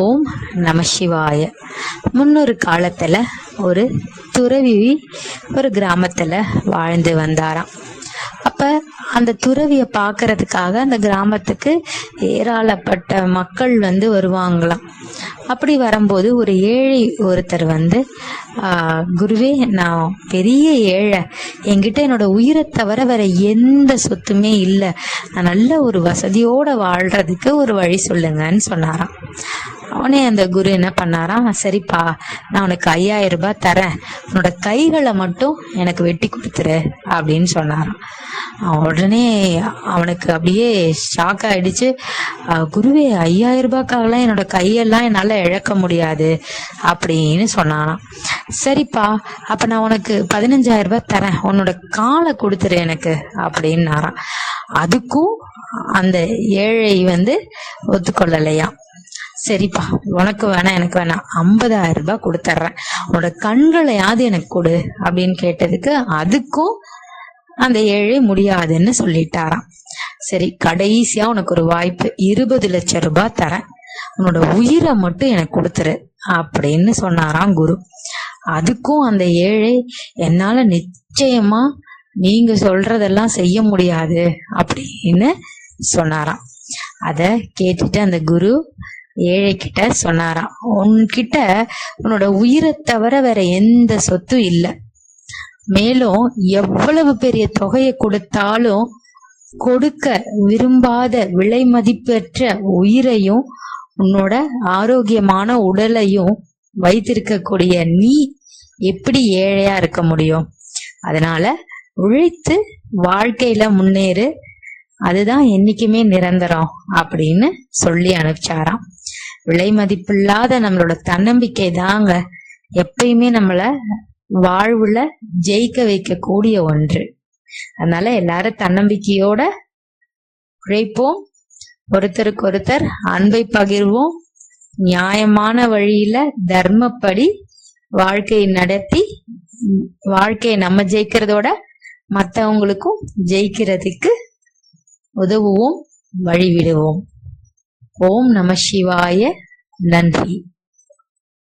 ஓம் நம சிவாய. முன்னொரு காலத்துல ஒரு துறவி ஒரு கிராமத்துல வாழ்ந்து வந்தாராம். அப்ப அந்த துறவியை பார்க்கறதுக்காக அந்த கிராமத்துக்கு ஏராளப்பட்ட மக்கள் வந்து வருவாங்களாம். அப்படி வரும்போது ஒரு ஏழை ஒருத்தர் வந்து குருவே நான் பெரிய ஏழை. என்கிட்ட என்னோட உயிரை தவிர வேற எந்த சொத்துமே இல்லை. நான் நல்ல ஒரு வசதியோட வாழ்றதுக்கு ஒரு வழி சொல்லுங்கன்னு சொன்னாராம். அவனே அந்த குரு என்ன பண்ணாராம்? சரிப்பா நான் உனக்கு ஐயாயிரம் ரூபாய் தரேன். உன்னோட கைகளை மட்டும் எனக்கு வெட்டி கொடுத்துரு அப்படின்னு சொன்னாராம். உடனே அவனுக்கு அப்படியே ஷாக் ஆயிடுச்சு. குருவே ஐயாயிரம் ரூபாய்க்காகலாம் என்னோட கையெல்லாம் என்னால் இழக்க முடியாது அப்படின்னு சொன்னானாம் சரிப்பா அப்ப நான் உனக்கு பதினஞ்சாயிரம் ரூபாய் தரேன். உன்னோட காலை கொடுத்துரு எனக்கு அப்படின்னாராம். அதுக்கும் அந்த ஏழை வந்து ஒத்துக்கொள்ளலையாம். சரிப்பா. உனக்கு வேணாம் எனக்கு வேணாம் ஐம்பதாயிரம் ரூபாய் கொடுத்துட்றேன் உன்னோட கண்களையாவது எனக்கு கொடு அப்படின்னு கேட்டதுக்கு அதுக்கும் அந்த ஏழை முடியாதுன்னு சொல்லிட்டாராம். சரி கடைசியா உனக்கு ஒரு வாய்ப்பு. இருபது லட்சம் ரூபாய் தரேன். உன்னோட உயிரை மட்டும் எனக்கு கொடுத்துரு அப்படின்னு சொன்னாராம் குரு. அதுக்கும் அந்த ஏழை என்னால நிச்சயமா நீங்க சொல்றதெல்லாம் செய்ய முடியாது அப்படின்னு சொன்னாராம். அத கேட்டுட்டு அந்த குரு ஏழை கிட்ட சொன்னாராம். உன்கிட்ட உன்னோட உயிரை தவிர வேற எந்த சொத்தும் இல்லை. மேலும் எவ்வளவு பெரிய தொகையை கொடுத்தாலும் கொடுக்க விரும்பாத விலை மதிப்பற்ற உயிரையும் உன்னோட ஆரோக்கியமான உடலையும் வைத்திருக்கக்கூடிய நீ எப்படி ஏழையா இருக்க முடியும்? அதனால உழைத்து வாழ்க்கையில முன்னேறு. அதுதான் என்னைக்குமே நிரந்தரம் அப்படின்னு சொல்லி அனுப்பிச்சாராம். விலை மதிப்பில்லாத நம்மளோட தன்னம்பிக்கை தாங்க எப்பயுமே நம்மள வாழ்வுல ஜெயிக்க வைக்கக்கூடிய ஒன்று. அதனால எல்லாரும் தன்னம்பிக்கையோட உழைப்போம். ஒருத்தருக்கு ஒருத்தர் அன்பை பகிர்வோம். நியாயமான வழியில தர்மப்படி வாழ்க்கையை நடத்தி வாழ்க்கையை நம்ம ஜெயிக்கிறதோட மற்றவங்களுக்கும் ஜெயிக்கிறதுக்கு உதவுவோம் வழிவிடுவோம். ஓம் நம சிவாய நன்றி.